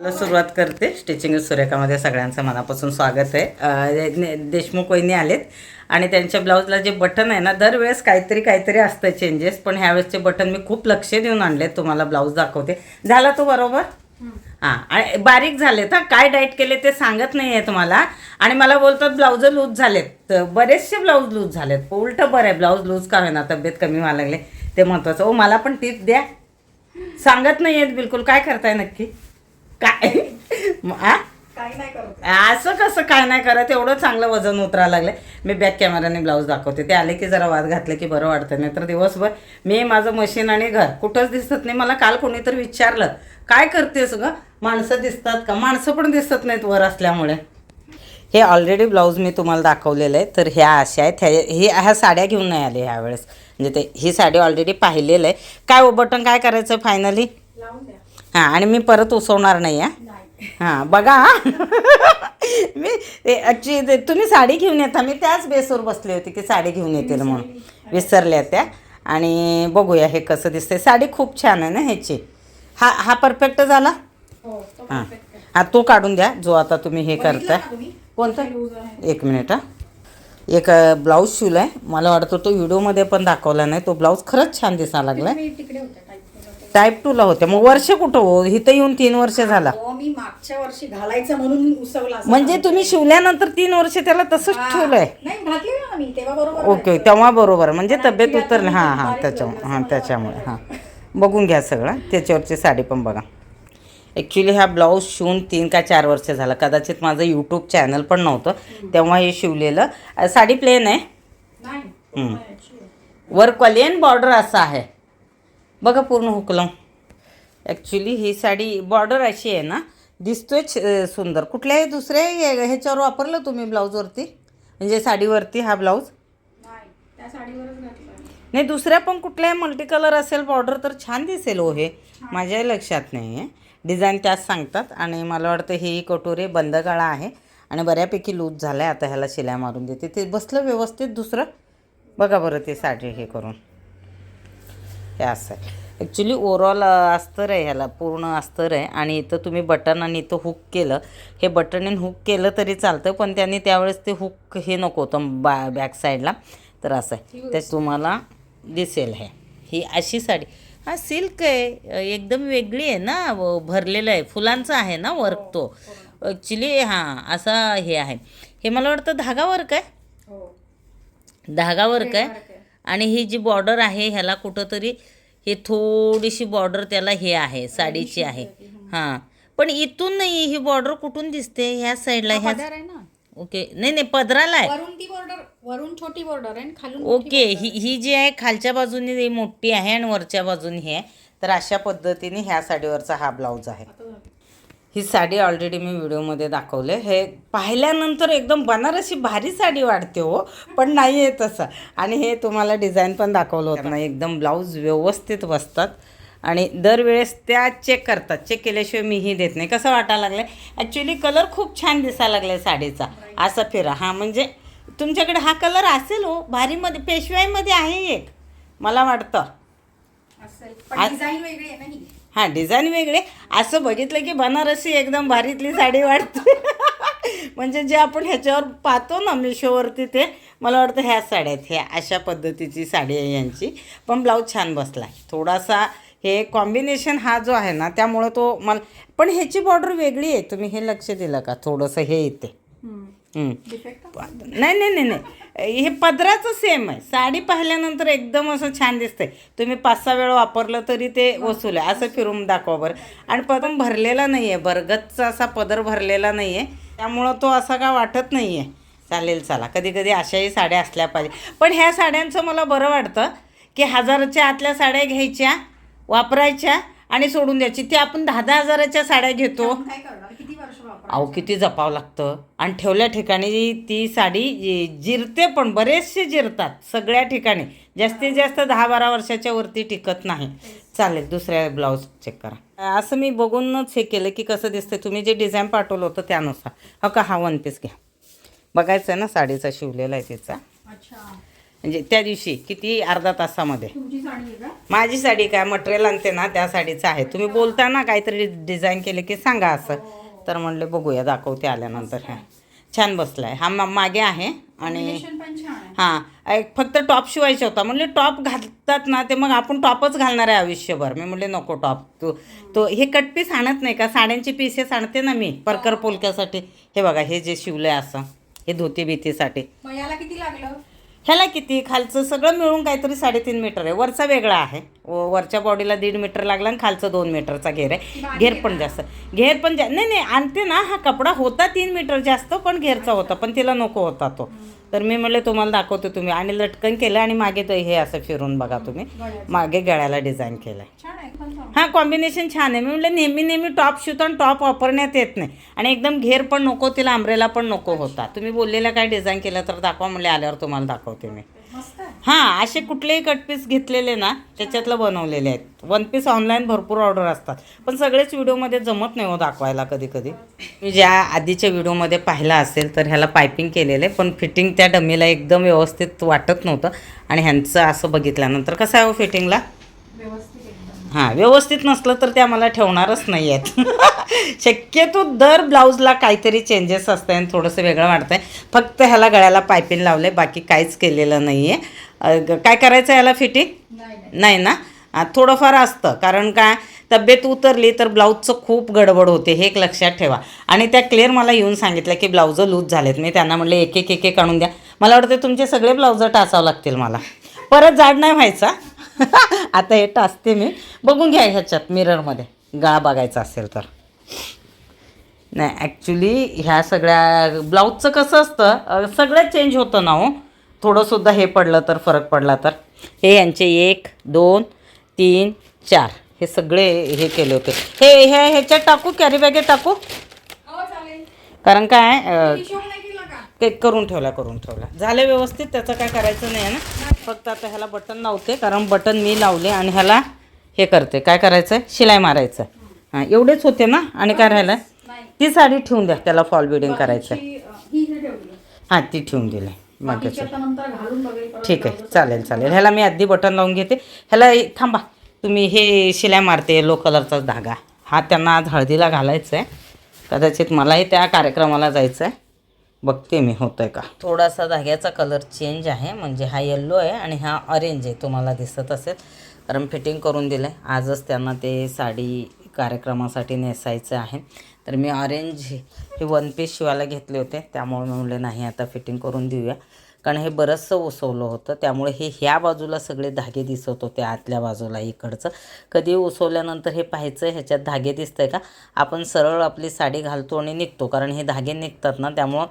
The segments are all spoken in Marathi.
सुरुवात करते. स्टिचिंग सूर्यकामध्ये सगळ्यांचं मनापासून स्वागत आहे. ने- देशमुख वहिनी आलेत. आणि त्यांच्या ब्लाऊजला जे बटन आहे ना दरवेळेस काहीतरी काहीतरी असतं चेंजेस पण ह्यावेळेसचे बटन मी खूप लक्ष देऊन आणले तुम्हाला ब्लाऊज दाखवते. झाला तो बरोबर? हां. आणि बारीक झालेत हां. काय डाईट केले ते सांगत नाही आहे तुम्हाला. आणि मला बोलतात ब्लाऊज लूज झालेत. तर बरेचसे ब्लाऊज लूज झालेत. उलटं बरं आहे ब्लाऊज लूज का होईना? तब्येत कमी व्हायला लागले. ते महत्त्वाचं ओ मला पण टिप द्या. सांगत नाही आहेत बिलकुल. काय करताय नक्की? काय? आ? करत. असं कसं काय नाही करत? एवढं चांगलं वजन उतरायला लागलं. मी बॅक कॅमेराने ब्लाऊज दाखवते. ते आले की जरा वाद घातले की बरं वाटतं. नाही तर दिवसभर मी माझं मशीन आणि घर कुठंच दिसत नाही. मला काल कोणीतरी विचारलं काय करतेस ग? माणसं दिसतात का? माणसं पण दिसत नाहीत वर असल्यामुळे. हे ऑलरेडी ब्लाऊज मी तुम्हाला दाखवलेलं आहे. तर ह्या अशा आहेत. ह्या हे ह्या साड्या घेऊन नाही आले ह्यावेळेस म्हणजे ते ही साडी ऑलरेडी पाहिलेलं आहे. काय ओ बटन काय करायचं फायनली लावून द्या. हां आणि मी परत उसवणार नाही आहे हां बघा. मी ॲक्च्युली तुम्ही साडी घेऊन येता. मी त्याच बेसवर बसली होती की साडी घेऊन येतील म्हणून. विसरल्या त्या. आणि बघूया हे कसं दिसतंय. साडी खूप छान आहे ना ह्याची? हा हा परफेक्ट झाला? हो हां. आहे. हा तो काढून द्या. जो आता तुम्ही हे करताय? कोणता? आहे. एक मिनिट हा. एक ब्लाऊज शिवला आहे मला वाटतं तो व्हिडिओमध्ये पण दाखवला नाही. तो ब्लाऊज खरंच छान दिसायला लागला होते. टाईप टाईप टूला होते मग वर्ष कुठं हो? इथं येऊन तीन वर्ष झाला. हो मी मागच्या वर्षी घालायचं म्हणून उसवला असं म्हणजे. तुम्ही शिवल्यानंतर तीन वर्ष त्याला तसंच हा. ठेवलंय. नाही घातलेलं ना मी तेव्हा बरोबर ओके घातलं. तेव्हा बरोबर. म्हणजे तब्येत उतरली. आता हां हां बारीक त्याच्यामुळे झाली हां त्याच्यामुळे हां. बघून घ्या सगळं. त्याच्यावरची साडी पण बघा. ॲक्च्युली हा ब्लाऊज शिवून तीन का चार वर्ष झालं. कदाचित माझं यूट्यूब चॅनल पण नव्हतं. तेव्हा हे शिवलेलं. अ, साडी प्लेन आहे? नाही. हम्म. नाही, actually. वर कलियन बॉर्डर असा आहे. बघा पूर्ण हुकलं ॲक्च्युली ही साडी बॉर्डर अशी आहे ना अ, सुंदर. कुठल्याही दुसऱ्या ह्याच्यावर वापरलं तुम्ही ब्लाऊजवरती म्हणजे साडीवरती हा ब्लाऊज नाही दुसऱ्या पण कुठल्याही मल्टी कलर असेल बॉर्डर तर छान दिसेल हो हे. माझ्याही लक्षात नाही आहे डिझाईन त्याच सांगतात आणि मला वाटतं ही कटोरी बंद गळा आहे आणि बऱ्यापैकी लूज झाला आहे आता ह्याला शिलाई मारून देते. ते बसलं व्यवस्थित दुसरं. बघा बरं ते साडी हे करून. हे असं आहे. ॲक्च्युली ओव्हरऑल अस्तर आहे ह्याला पूर्ण अस्तर आहे. आणि इथं तुम्ही बटन आणि इथं हुक केलं. हे बटन हुक केलं तरी चालतं पण त्यांनी त्यावेळेस ते हुक हे नको होतं बा बॅक साईडला तर असं आहे. ते तुम्हाला दिसेल हे. ही अशी साडी. हा सिल्क आहे. एकदम वेगळी आहे ना भरलेलं आहे. फुलांचा आहे ना वर्क तो. ॲक्च्युली हां असा हे आहे. हे मला वाटतं धागा वर्क आहे? हो. धागा वर्क आहे. आणि ही जी बॉर्डर आहे ह्याला कुठंतरी हे थोडीशी बॉर्डर त्याला हे आहे साडीची आहे. हां. पण इथून नाही ही बॉर्डर कुठून दिसते? ह्या साईडला ह्या ओके. नाही नाही पदराला आहे. वरून ती बॉर्डर वरून छोटी बॉर्डर आहे खालून ओके. ही ही जी आहे खालच्या बाजूने मोठी आहे आणि वरच्या बाजूने हे आहे. तर अशा पद्धतीने ह्या साडीवरचा हा ब्लाऊज आहे. ही साडी ऑलरेडी मी व्हिडिओमध्ये दाखवले. हे पाहिल्यानंतर एकदम बनारसी भारी साडी वाटते हो पण नाही आहे तसं. आणि हे तुम्हाला डिझाईन पण दाखवलं होतं ना एकदम ब्लाऊज व्यवस्थित बसतात. आणि दरवेळेस त्या चेक करतात. चेक केल्याशिवाय मीही देत नाही. कसं वाटायला लागलं ॲक्च्युली कलर खूप छान दिसायला लागला साडीचा. असं फिरा. हां म्हणजे तुमच्याकडे हा कलर असेल हो. भारीमध्ये पेशवाईमध्ये आहे एक. मला वाटतं. डिझाईन वेगळी आहे ना हां डिझाईन वेगळे. असं बघितलं की बनारसी एकदम भारीतली साडी वाटते. म्हणजे जे आपण ह्याच्यावर पाहतो ना मिशोवरती ते मला वाटतं ह्या साड्या आहेत. ह्या अशा पद्धतीची साडी आहे यांची. पण ब्लाऊज छान बसला आहे थोडासा हे कॉम्बिनेशन हा जो आहे ना त्यामुळं तो मला पण ह्याची बॉर्डर वेगळी आहे. तुम्ही हे लक्ष दिलं का? थोडंसं हे येते. नाही नाही नाही नाही. हे पदराचं सेम आहे. साडी पाहिल्यानंतर एकदम असं छान दिसतंय. तुम्ही पाच सहा वेळा वापरलं तरी ते वसूल आहे. असं फिरून दाखवा बरं. आणि पदर भरलेला नाही आहे बरगतचा असा पदर भरलेला नाही आहे त्यामुळं तो असा का वाटत नाही आहे चालेल चला. कधी कधी अशाही साड्या असल्या पाहिजे. पण ह्या साड्यांचं मला बरं वाटतं की हजाराच्या आतल्या साड्या घ्यायच्या वापरायच्या आणि सोडून द्यायची ती आपण दहा दहा हजाराच्या साड्या घेतो. अहो किती जपावं लागतं. आणि ठेवल्या ठिकाणी ती साडी जिरते पण बरेचसे जिरतात सगळ्या ठिकाणी. जास्तीत जास्त दहा बारा वर्षाच्या वरती टिकत नाही. चालेल दुसऱ्या ब्लाऊज चेक करा. असं मी बघूनच हे केलं की कसं दिसतं तुम्ही जे डिझाईन पाठवलं होतं त्यानुसार. हो का? हा वन पीस घ्या. बघायचं आहे ना साडीचा शिवलेला आहे तिचा. म्हणजे त्या दिवशी किती? अर्धा तासामध्ये. माझी साडी काय? मटेरियल आणते ना त्या साडीचं आहे. तुम्ही बोलता ना काहीतरी डिझाईन केले की सांगा असं. तर म्हणले बघूया दाखवते आल्यानंतर. ह्या छान बसलाय. हा मा- मागे आहे आणि आहे. हां एक फक्त टॉप शिवायचा होता. म्हणले टॉप घालतात ना ते मग आपण टॉपच घालणार आहे आयुष्यभर. मी म्हणले नको टॉप. तो तो हे कट पीस आणत नाही का? साड्यांचे पीसेस आणते ना मी परकर पोलक्यासाठी. हे बघा हे जे शिवलं आहे असं हे धोती भीतीसाठी. किती लागलं? ह्याला किती? खालचं सगळं मिळून काहीतरी साडेतीन मीटर आहे. वरचा वेगळा आहे. व- वरच्या बॉडीला दीड मीटर लागला आणि खालचं दोन मीटरचा घेर आहे. घेर पण जास्त. घेर पण जा नाही नाही आणते ना. हा कपडा होता तीन मीटर जास्त पण घेरचा होता पण तिला नको होता तो. तर मी म्हणले तुम्हाला दाखवते तुम्ही. आणि लटकन केलं आणि मागे तो हे असं फिरून बघा तुम्ही. मागे गळ्याला डिझाईन केलं आहे. हां कॉम्बिनेशन छान आहे. मी म्हटलं नेहमी नेहमी टॉप शिवतो आणि टॉप वापरण्यात येत नाही. आणि एकदम घेर पण नको तिला आंब्रेला पण नको होता. तुम्ही बोललेला काय डिझाईन केलं तर दाखवा म्हणले आल्यावर तुम्हाला दाखवते मी. हां असे कुठलेही कट पीस घेतलेले ना त्याच्यातलं बनवलेले आहेत. वन पीस ऑनलाईन भरपूर ऑर्डर असतात. पण सगळेच व्हिडिओमध्ये जमत नाही हो दाखवायला कधी कधी मी ज्या आधीच्या व्हिडिओमध्ये पाहिला असेल तर ह्याला पायपिंग केलेलं आहे पण फिटिंग त्या डमीला एकदम व्यवस्थित वाटत नव्हतं. आणि ह्यांचं असं बघितल्यानंतर कसं आहे हो फिटिंगला हां व्यवस्थित नसलं तर ते आम्हाला ठेवणारच नाही आहेत शक्यतो दर ब्लाऊजला काहीतरी चेंजेस असतं आणि थोडंसं वेगळं वाटतं आहे फक्त ह्याला गळ्याला पायपिंग लावले बाकी काहीच केलेलं नाही आहे काय करायचं ह्याला फिटिंग नाही ना? थोडंफार असतं. कारण काय? तब्येत उतरली तर ब्लाऊजचं खूप गडबड होते हे एक लक्षात ठेवा. आणि त्या क्लिअर मला येऊन सांगितलं की ब्लाऊजं लूज झालेत. मी त्यांना म्हणले एक एक एक एक काढून द्या. मला वाटतं तुमचे सगळे ब्लाऊजं टाचावं लागतील मला. परत जाड नाही व्हायचा. आता हे टाचते मी. बघून घ्या ह्याच्यात मिररमध्ये गळा बघायचा असेल तर. नाही ॲक्च्युली ह्या सगळ्या ब्लाऊजचं कसं असतं अ, सगळं चेंज होतं ना हो. थोडंसुद्धा हे पडलं तर फरक पडला तर. हे यांचे एक दोन तीन चार. हे सगळे हे केले होते. हे हे ह्याच्यात टाकू कॅरी बॅगेत टाकू? हो कारण काय केक करून ठेवला करून ठेवला. झालं व्यवस्थित त्याचं काय करायचं नाही आहे ना. फक्त आता ह्याला बटन लावते कारण बटन मी लावले आणि ह्याला हे करते. काय करायचं आहे शिलाई मारायचं हां एवढेच होते ना आणि काय राहिलं ती साडी ठेवून द्या त्याला फॉल बिडिंग करायचं आहे ही ती ठेवून दिली परत ठीक आहे. चालेल चालेल. ह्याला मी आधी बटन लावून घेते. ह्याला थांबा तुम्ही हे शिलाई मारते येलो कलरचाच धागा. हा त्यांना आज हळदीला घालायचा आहे कदाचित मलाही त्या कार्यक्रमाला जायचं आहे बघते मी होतं आहे का? थोडासा धाग्याचा कलर चेंज आहे म्हणजे हा येल्लो आहे आणि हा ऑरेंज आहे तुम्हाला दिसत असेल. कारण फिटिंग करून दिलं आहे आजच त्यांना ते साडी कार्यक्रमासाठी नेसायचं आहे. तर मी ऑरेंज हे वन पीस शिवायला घेतले होते. त्यामुळे मी म्हणले नाही आता फिटिंग करून देऊया. कारण हे बरंचसं उसवलं होतं. त्यामुळे हे ह्या बाजूला सगळे धागे दिसत होते आतल्या बाजूला इकडचं. कधी उसवल्यानंतर हे पाहायचं ह्याच्यात धागे दिसतंय का? आपण सरळ आपली साडी घालतो आणि निघतो कारण हे धागे निघतात ना त्यामुळं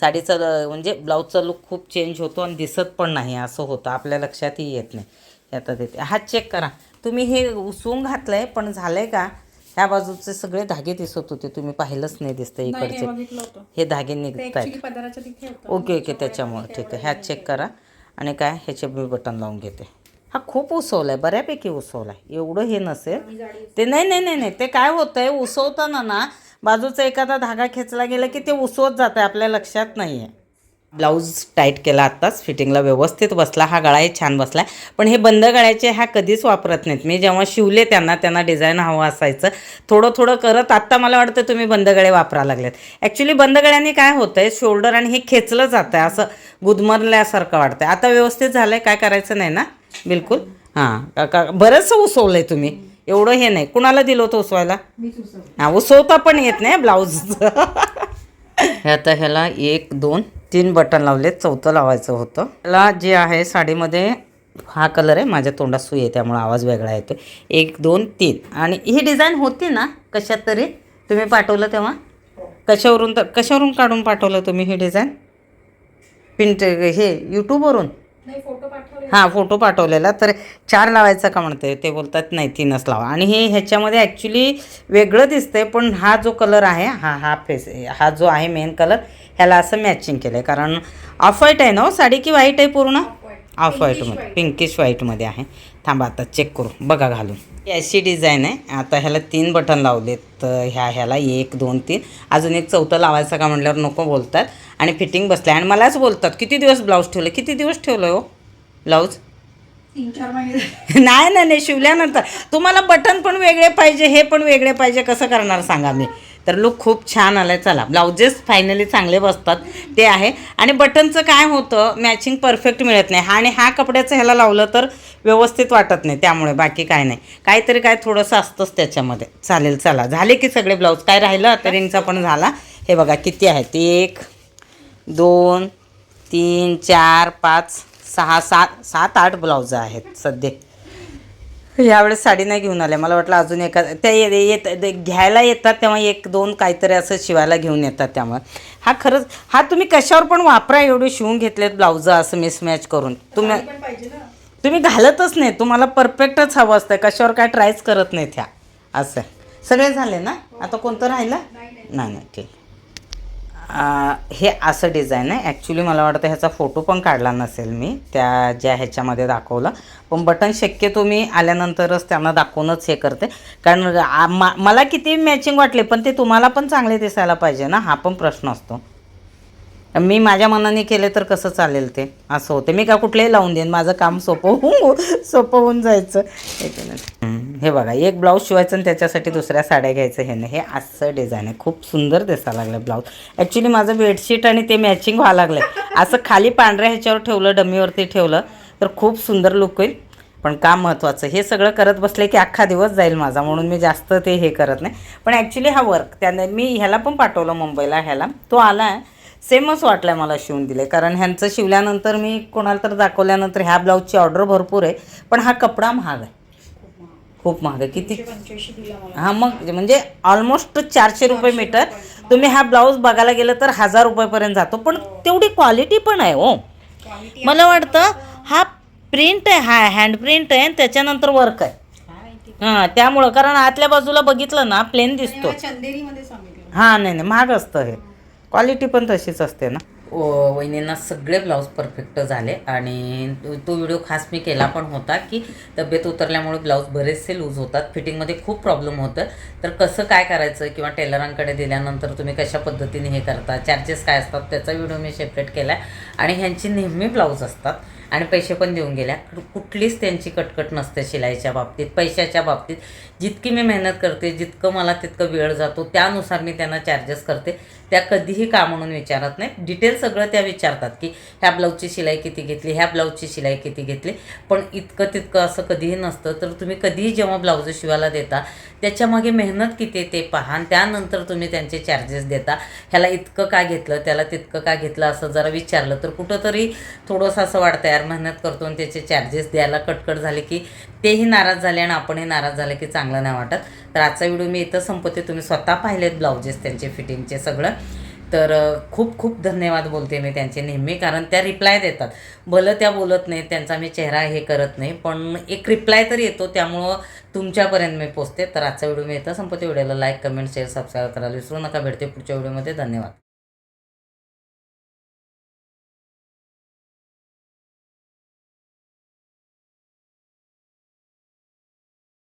साडीचा म्हणजे ब्लाऊजचा लुक खूप चेंज होतो आणि दिसत पण नाही असं होतं. आपल्या लक्षातही येत नाही. आता देते. हा चेक करा. तुम्ही हे उसवून घातलं आहे पण झालं आहे का? ह्या बाजूचे सगळे धागे दिसत होते तुम्ही पाहिलंच नाही दिसतं इकडचे. हे धागे निघत आहेत ओके ओके त्याच्यामुळे. ठीक आहे. ह्यात चेक करा. आणि काय ह्याचे मी बटन लावून घेते. हा खूप उसवला आहे बऱ्यापैकी उसवला आहे एवढं हे नसेल. ते नाही नाही नाही नाही. ते काय होतं आहे उसवताना ना बाजूचा एखादा धागा खेचला गेला की ते उसवत जातं आहे आपल्या लक्षात नाही आहे ब्लाऊज टाईट केला आत्ताच फिटिंगला व्यवस्थित बसला हा गळाही छान बसला. पण हे बंद गळ्याचे ह्या कधीच वापरत नाहीत. मी जेव्हा शिवले त्यांना त्यांना डिझाईन हवं असायचं. थोडं थोडं करत आत्ता मला वाटतं तुम्ही बंद गळे वापरा लागलेत. ॲक्च्युली बंद गळ्याने काय होतं आहे शोल्डर आणि हे खेचलं जातं आहे असं गुदमरल्यासारखं वाटतं आता व्यवस्थित झालं आहे काय करायचं नाही ना? बिलकुल. हां का बरंचसं उसवलं आहे तुम्ही. एवढं हे नाही. कुणाला दिलं होतं उसवायला? हा उसवता पण येत नाही ब्लाऊज हे आता ह्याला एक दोन तीन बटन लावले चौथं लावायचं होतं. ह्याला जे आहे साडीमध्ये हा कलर आहे माझ्या तोंडात सुई आहे त्यामुळे आवाज वेगळा येतो एक दोन तीन. आणि ही डिझाईन होती ना कशात तरी? तुम्ही पाठवलं तेव्हा? कशावरून तर कशावरून काढून पाठवलं तुम्ही ही डिझाईन पिंट हे यूट्यूबवरून हां फोटो पाठवलेला. तर चार लावायचा का म्हणते ते बोलतात नाही तीनच लावा. आणि हे ह्याच्यामध्ये ॲक्च्युली वेगळं दिसतंय पण हा जो कलर आहे हा हा फेस हा जो आहे मेन कलर ह्याला असं मॅचिंग केलं आहे कारण ऑफ व्हाईट आहे ना हो? साडी की व्हाईट आहे पूर्ण? ऑफ व्हाईटमध्ये पिंकिश व्हाईटमध्ये आहे. थांबा आता चेक करू. बघा घालून. ही अशी डिझाईन आहे. आता ह्याला तीन बटन लावलेत. तर ह्या ह्याला एक दोन तीन. अजून एक चौथं लावायचं का म्हटल्यावर नको बोलतात. आणि फिटिंग बसलं आणि मलाच बोलतात किती दिवस ब्लाऊज ठेवलं? किती दिवस ठेवलं हो? ब्लाऊज नाही नाही शिवल्यानंतर. तुम्हाला बटन पण वेगळे पाहिजे हे पण वेगळे पाहिजे. कसं करणार सांगा मी. तर लुक खूप छान आलाय. चला ब्लाउजेस फायनली चांगले बसतात. ते आहे. आणि बटनचं काय होतं मॅचिंग परफेक्ट मिळत नाही. आणि हा कपड्याचं ह्याला लावलं तर व्यवस्थित वाटत नाही. त्यामुळे बाकी काय नाही. काहीतरी काय थोडंसं असतंच त्याच्यामध्ये. चालेल चला. झाले की सगळे ब्लाऊज काय राहिलं? आता रिंगचा पण झाला. हे बघा किती आहेत एक दोन तीन चार पाच सहा सात सात आठ ब्लाऊज आहेत सध्या. यावेळेस साडी नाही घेऊन आल्या मला वाटलं अजून एका त्या ये- येत घ्यायला येतात तेव्हा एक दोन काहीतरी असं शिवायला घेऊन येतात त्यामुळे. हा खरंच हा तुम्ही कशावर पण वापरा एवढे शिवून घेतलेत ब्लाऊज असं मिसमॅच करून. तुम्ही तुम्ही घालतच नाही. तुम्हाला परफेक्टच हवं असतं. कशावर काय ट्रायच करत नाहीत ह्या. असं. सगळे झाले ना? आता कोणतं राहिलं? नाही नाही. ठीक. हे असं डिझाईन आहे. ॲक्च्युली मला वाटतं ह्याचा फोटो पण काढला नसेल मी. त्या ज्या ह्याच्यामध्ये दाखवला. पण बटन शक्यतो मी आल्यानंतरच त्यांना दाखवूनच हे करते. कारण आ- मा- मला किती मॅचिंग वाटले पण ते तुम्हाला पण चांगले दिसायला पाहिजे ना? हा पण प्रश्न असतो. मी माझ्या मनाने केले तर कसं चालेल ते? असं होते. मी का कुठलेही लावून देईन. माझं काम सोपं होऊन सोपं होऊन जायचं. एक मिनिट. हे बघा एक ब्लाऊज शिवायचं आणि त्याच्यासाठी दुसऱ्या साड्या घ्यायचं हे नाही. हे असं डिझाईन आहे. खूप सुंदर दिसायला लागलं ब्लाऊज. ॲक्च्युली माझं बेडशीट आणि ते मॅचिंग व्हायला लागलं असं खाली पांढऱ्या ह्याच्यावर ठेवलं डमीवरती ठेवलं तर खूप सुंदर लुक होईल. पण काम महत्त्वाचं हे सगळं करत बसले की अख्खा दिवस जाईल माझा म्हणून मी जास्त ते हे करत नाही. पण ॲक्च्युली हा वर्क त्याने मी ह्याला पण पाठवलं मुंबईला ह्याला. तो आला आहे सेमच वाटलं आहे मला शिवून दिले कारण ह्यांचं शिवल्यानंतर मी कोणाला तर दाखवल्यानंतर ह्या ब्लाऊजची ऑर्डर भरपूर आहे. पण हा कपडा महाग आहे. खूप महाग आहे. किती? हां मग म्हणजे ऑलमोस्ट चारशे रुपये मीटर तुम्ही हा ब्लाऊज बघायला गेलं तर हजार रुपयेपर्यंत जातो. पण तेवढी क्वालिटी पण आहे हो. मला वाटतं हा प्रिंट आहे हा हँड प्रिंट आहे आणि त्याच्यानंतर वर्क आहे. हां त्यामुळं. कारण आतल्या बाजूला बघितलं ना प्लेन दिसतो हां नाही नाही महाग असतं हे. क्वालिटी पण तशीच असते ना. वहिनींना सगळे ब्लाऊज परफेक्ट झाले आणि तो- व्हिडिओ खास मी केला पण होता की तब्येत उतरल्यामुळे ब्लाऊज बरेचसे लूज होतात. फिटिंगमध्ये खूप प्रॉब्लेम होतं. तर कसं काय करायचं किंवा टेलरांकडे दिल्यानंतर तुम्ही कशा पद्धतीने हे करता? चार्जेस काय असतात? त्याचा व्हिडिओ मी सेपरेट केला आणि ह्यांची नेहमी ब्लाऊज असतात. आणि पैसे पण देऊन गेल्या. कुठलीच त्यांची कटकट नसते शिलाईच्या बाबतीत पैशाच्या बाबतीत. जितकी मी मेहनत करते जितकं मला तितकं वेळ जातो त्यानुसार मी त्यांना चार्जेस करते. त्या कधीही का म्हणून विचारत नाही. डिटेल सगळं त्या विचारतात की ह्या ब्लाऊजची शिलाई किती घेतली? ह्या ब्लाऊजची शिलाई किती घेतली? पण इतकं तितकं असं कधीही नसतं. तर तुम्ही कधीही जेव्हा ब्लाऊज शिवायला देता त्याच्यामागे मेहनत किती आहे ते पहा आणि त्यानंतर तुम्ही त्यांचे चार्जेस देता. ह्याला इतकं का घेतलं? त्याला तितकं का घेतलं? असं जरा विचारलं तर कुठंतरी थोडंसं असं वाटतं यार मेहनत करतो आणि त्याचे चार्जेस द्यायला कटकट झाले की तेही नाराज झाले आणि आपणही नाराज झाले की चांगलं नाही वाटत. तर आजचा व्हिडिओ मी इथं संपवते. तुम्ही स्वतः पाहिलेत ब्लाउजेस त्यांचे फिटिंगचे सगळं. तर खूप खूप धन्यवाद बोलते मी त्यांचे नेहमी कारण त्या रिप्लाय देतात. भलं त्या बोलत नाहीत त्यांचा मी चेहरा हे करत नाही पण एक रिप्लाय तर येतो त्यामुळं तुमच्यापर्यंत मी पोचते. तर आजचा व्हिडिओ मी इथं संपते व्हिडिओला लाईक कमेंट शेअर सबस्क्राईब करायला विसरू नका. भेटते पुढच्या व्हिडिओमध्ये धन्यवाद.